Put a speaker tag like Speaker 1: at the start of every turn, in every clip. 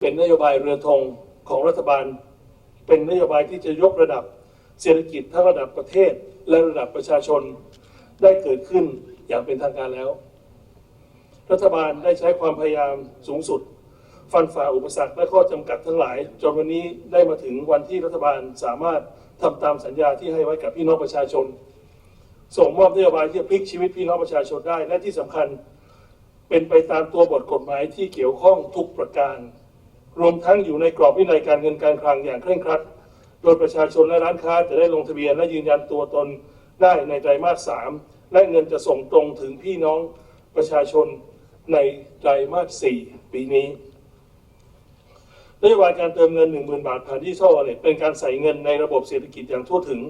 Speaker 1: เป็นนโยบายเรือธงของรัฐบาล เป็นนโยบายที่จะยกระดับเศรษฐกิจทั้งระดับประเทศและระดับประชาชนได้เกิดขึ้นอย่างเป็นทางการแล้ว รัฐบาลได้ใช้ความพยายามสูงสุด ฟันฝ่าอุปสรรคและข้อจำกัดทั้งหลาย จนวันนี้ได้มาถึงวันที่รัฐบาลสามารถทำตามสัญญาที่ให้ไว้กับพี่น้องประชาชน ส่งมอบนโยบายที่จะพลิกชีวิตพี่น้องประชาชนได้และที่สำคัญ เป็นไปตามตัวบทกฎหมายที่เกี่ยวข้องทุกประการ รวมทั้งอยู่ในกรอบวินัยการเงินการคลังอย่างเคร่งครัด โดยประชาชนและร้านค้าจะได้ลงทะเบียนและยืนยันตัวตนได้ในไตรมาสสามและเงินจะส่งตรงถึงพี่น้องประชาชนในไตรมาสสี่ปีนี้นโยบายการเติมเงิน 10,000 บาทผ่านดิจิทัลวอลเล็ตเป็นการใส่เงินในระบบเศรษฐกิจอย่างทั่วถึง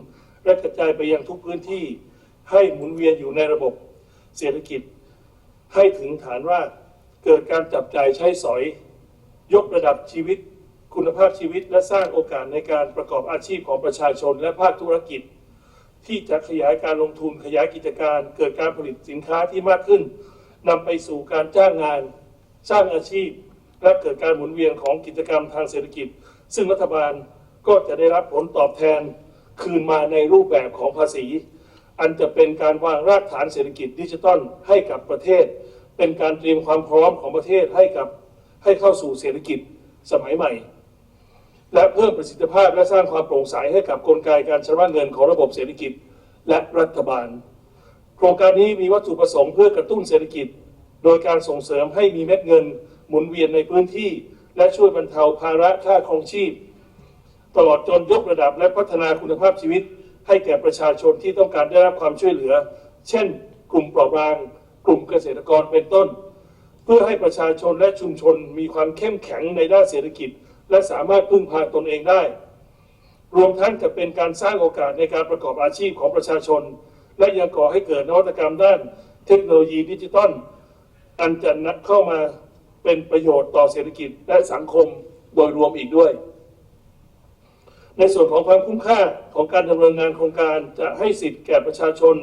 Speaker 1: และกระจายไปยังทุกพื้นที่ให้หมุนเวียนอยู่ในระบบเศรษฐกิจให้ถึงฐานรากเกิดการจับจ่ายใช้สอย ยกระดับชีวิต คุณภาพชีวิต และสร้างโอกาสในการประกอบอาชีพของประชาชน และภาคธุรกิจ ที่จะขยายการลงทุนขยายกิจการ เกิดการผลิตสินค้าที่มากขึ้นนำไปสู่การจ้างงาน สร้างอาชีพ และเกิดการหมุนเวียนของกิจกรรมทางเศรษฐกิจ ซึ่งรัฐบาลก็จะได้รับผลตอบแทนคืนมาในรูปแบบของภาษี อันจะเป็นการวางรากฐานเศรษฐกิจดิจิทัลให้กับประเทศ เป็นการเตรียมความพร้อมของประเทศให้กับ ให้เข้าสู่เศรษฐกิจสมัยใหม่ และเพิ่มประสิทธิภาพและสร้างความโปร่งใสให้กับกลไกการชำระเงินของระบบเศรษฐกิจและรัฐบาล โครงการนี้มีวัตถุประสงค์เพื่อกระตุ้นเศรษฐกิจ โดยการส่งเสริมให้มีเม็ดเงินหมุนเวียนในพื้นที่ และช่วยบรรเทาภาระค่าครองชีพ ตลอดจนยกระดับและพัฒนาคุณภาพชีวิต ให้แก่ประชาชนที่ต้องการได้รับความช่วยเหลือ เช่น กลุ่มเปราะบาง กลุ่มเกษตรกรเป็นต้น พื่อให้ประชาชนและชุมชนมีความเข้มแข็งในด้านเศรษฐกิจ และสามารถพึ่งพาตนเองได้ รวมทั้งจะเป็นการสร้างโอกาสในการประกอบอาชีพของประชาชน และยังก่อให้เกิดนวัตกรรมด้านเทคโนโลยีดิจิตอลอันจะนัดเข้ามาเป็นประโยชน์ต่อเศรษฐกิจและสังคมโดยรวมอีกด้วย ในส่วนของความคุ้มค่าของการดำเนินงานโครงการจะให้สิทธิ์แก่ประชาชน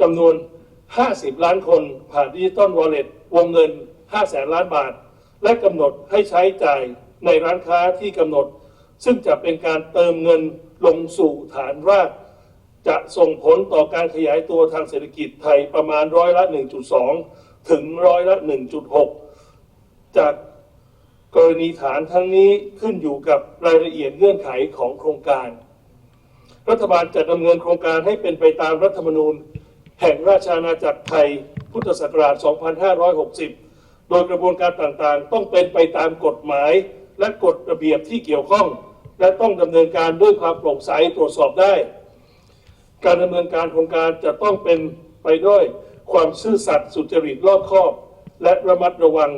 Speaker 1: จำนวน 50 ล้านคนผ่านดิจิตอลวอลเล็ตวงเงิน 5 แสนล้านบาท และกำหนดให้ใช้จ่ายในร้านค้าที่กำหนด ซึ่งจะเป็นการเติมเงินลงสู่ฐานราก จะส่งผลต่อการขยายตัวทางเศรษฐกิจไทยประมาณร้อยละ 1.2 ถึงร้อยละ 1.6 จากกรณีฐานทั้งนี้ขึ้นอยู่กับรายละเอียดเงื่อนไขของโครงการ รัฐบาลจะดำเนินโครงการให้เป็นไปตามรัฐธรรมนูญ แห่งราชอาณาจักรไทยพุทธศักราช 2560 โดยกระบวนการต่างๆ ต้องเป็นไปตามกฎหมาย และกฎระเบียบที่เกี่ยวข้อง และต้องดำเนินการด้วยความโปร่งใสตรวจสอบได้ การดำเนินการโครงการจะต้องเป็นไปด้วยความซื่อสัตย์สุจริตรอบคอบ และระมัดระวัง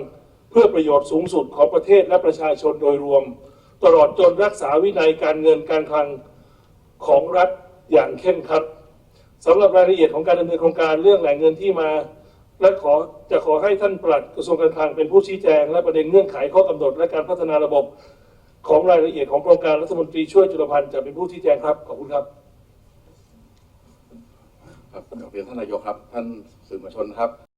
Speaker 1: เพื่อประโยชน์สูงสุดของประเทศและประชาชนโดยรวม ตลอดจนรักษาวินัยการเงินการคลังของรัฐอย่างเข้มขัด สำหรับรายละเอียดของการดำเนินโครงการเรื่องแหล่งเงินที่มา และขอจะขอให้ท่านปลัดกระทรวงการคลังเป็นผู้ชี้แจง และประเด็นเงื่อนไขข้อกำหนด และการพัฒนาระบบของรายละเอียดของโครงการรัฐมนตรีช่วยจุลพันธ์จะเป็นผู้ชี้แจงครับขอบคุณครับ
Speaker 2: ครับเรียนท่านนายกครับ ท่านสื่อมวลชนครับ